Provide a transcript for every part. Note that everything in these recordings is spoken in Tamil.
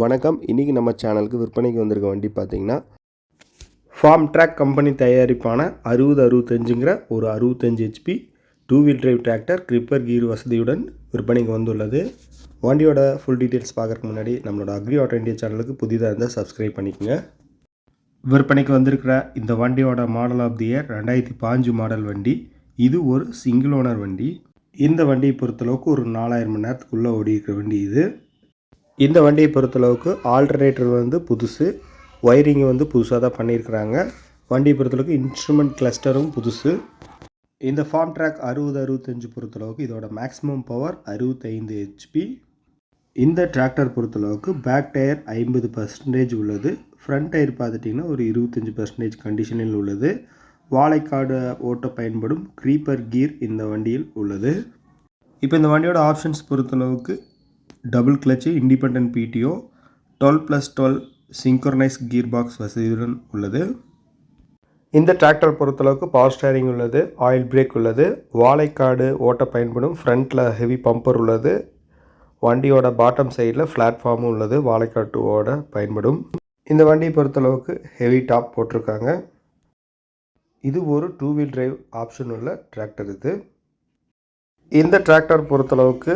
வணக்கம். இன்றைக்கி நம்ம சேனலுக்கு விற்பனைக்கு வந்திருக்க வண்டி பார்த்தீங்கன்னா ஃபார்ம் ட்ராக் கம்பெனி தயாரிப்பான அறுபது அறுபத்தஞ்சுங்கிற ஒரு அறுபத்தஞ்சு HP two wheel drive tractor gripper gear வசதியுடன் விற்பனைக்கு வந்துள்ளது. வண்டியோட ஃபுல் டீட்டெயில்ஸ் பார்க்குறக்கு முன்னாடி நம்மளோட அக்ரி ஆட்டோ இண்டியா சேனலுக்கு புதிதாக இருந்தால் சப்ஸ்கிரைப் பண்ணிக்கோங்க. விற்பனைக்கு வந்திருக்கிற இந்த வண்டியோட மாடல் ஆஃப் தி இயர் ரெண்டாயிரத்தி பாஞ்சு மாடல் வண்டி இது ஒரு சிங்கிள் ஓனர் வண்டி. இந்த வண்டியை பொறுத்தளவுக்கு ஒரு நாலாயிரம் மணி நேரத்துக்குள்ளே ஓடி இருக்கிற வண்டி இது. இந்த வண்டியை பொறுத்தளவுக்கு ஆல்டர்னேட்டர் வந்து புதுசு ஒயரிங் வந்து புதுசாக தான் பண்ணியிருக்கிறாங்க. வண்டியை பொறுத்தளவுக்கு இன்ஸ்ட்ருமெண்ட் கிளஸ்டரும் புதுசு. இந்த ஃபார்ம் ட்ராக் அறுபது அறுபத்தஞ்சு பொறுத்தளவுக்கு இதோட மேக்ஸிமம் பவர் அறுபத்தைந்து ஹெச்பி இந்த டிராக்டர் பொறுத்தளவுக்கு பேக் டயர் ஐம்பது பர்சன்டேஜ் உள்ளது. ஃப்ரண்ட் டயர் பார்த்துட்டிங்கன்னா ஒரு இருபத்தஞ்சி பர்சன்டேஜ் கண்டிஷனில் உள்ளது. வாழைக்காடு ஓட்ட பயன்படும் க்ரீப்பர் கீர் இந்த வண்டியில் உள்ளது. இப்போ இந்த வண்டியோட ஆப்ஷன்ஸ் பொறுத்தளவுக்கு double clutch independent PTO dual plus dual synchronise gear box வசதியுடன் உள்ளது. இந்த டிராக்டர் பொறுத்தளவுக்கு பவர் ஸ்டேரிங் உள்ளது ஆயில் பிரேக் உள்ளது வாழைக்காடு ஓட்ட பயன்படும் ஃப்ரண்ட்டில் ஹெவி பம்பர் உள்ளது. வண்டியோட பாட்டம் சைடில் பிளாட்ஃபார்மும் உள்ளது வாழைக்காட்டுவோட பயன்படும். இந்த வண்டியை பொறுத்தளவுக்கு ஹெவி டாப் போட்டிருக்காங்க. இது ஒரு டூ வீல் டிரைவ் ஆப்ஷன் உள்ள டிராக்டர் இது. இந்த டிராக்டர் பொறுத்தளவுக்கு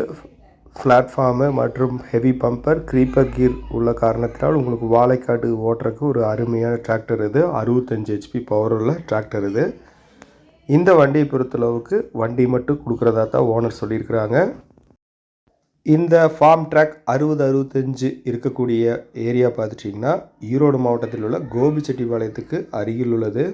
பிளாட்ஃபார்மு மற்றும் ஹெவி பம்பர் க்ரீப்பர் கீர் உள்ள காரணத்தினால் உங்களுக்கு வாழைக்காடு ஓட்டுறதுக்கு ஒரு அருமையான டிராக்டர் இது. அறுபத்தஞ்சு ஹெச்பி பவர் உள்ள டிராக்டர் இது. இந்த வண்டியை பொறுத்தளவுக்கு வண்டி மட்டும் கொடுக்குறதா தான் ஓனர் சொல்லியிருக்கிறாங்க. இந்த ஃபார்ம் ட்ராக் அறுபது அறுபத்தஞ்சு இருக்கக்கூடிய ஏரியா பார்த்துட்டிங்கன்னா ஈரோடு மாவட்டத்தில் உள்ள கோபிச்செட்டிப்பாளையத்துக்கு அருகில் உள்ளது.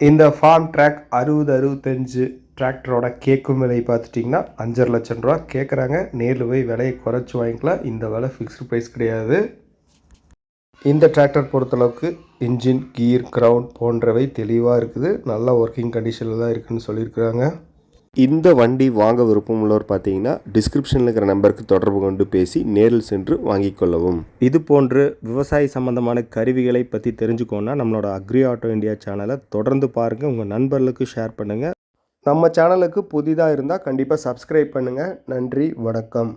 இந்த ஃபார்ம் ட்ராக் அறுபது அறுபத்தஞ்சு டிராக்டரோட கேட்கும் விலையை பார்த்துட்டிங்கன்னா அஞ்சரை லட்சம் ரூபா. கேட்குறாங்க நேரில் போய் விலையை குறைச்சி வாங்கிக்கலாம். இந்த விலை ஃபிக்ஸ்டு ப்ரைஸ் கிடையாது. இந்த டிராக்டர் பொறுத்தளவுக்கு இன்ஜின் கீர் கிரவுண்ட் போன்றவை தெளிவாக இருக்குது. நல்ல ஒர்க்கிங் கண்டிஷனில் தான் இருக்குதுன்னு சொல்லியிருக்கிறாங்க. இந்த வண்டி வாங்க விருப்பம் உள்ளவர் பார்த்தீங்கன்னா டிஸ்கிரிப்ஷனில் இருக்கிற நம்பருக்கு தொடர்பு கொண்டு பேசி நேரில் சென்று வாங்கிக் கொள்ளவும். இது போன்று விவசாய சம்பந்தமான கருவிகளை பற்றி தெரிஞ்சுக்கோன்னா நம்மளோட அக்ரி ஆட்டோ இந்தியா சேனலை தொடர்ந்து பாருங்கள் உங்கள் நண்பர்களுக்கு ஷேர் பண்ணுங்கள் நம்ம சேனலுக்கு புதிதாக இருந்தால் கண்டிப்பாக சப்ஸ்கிரைப் பண்ணுங்கள் நன்றி வணக்கம்.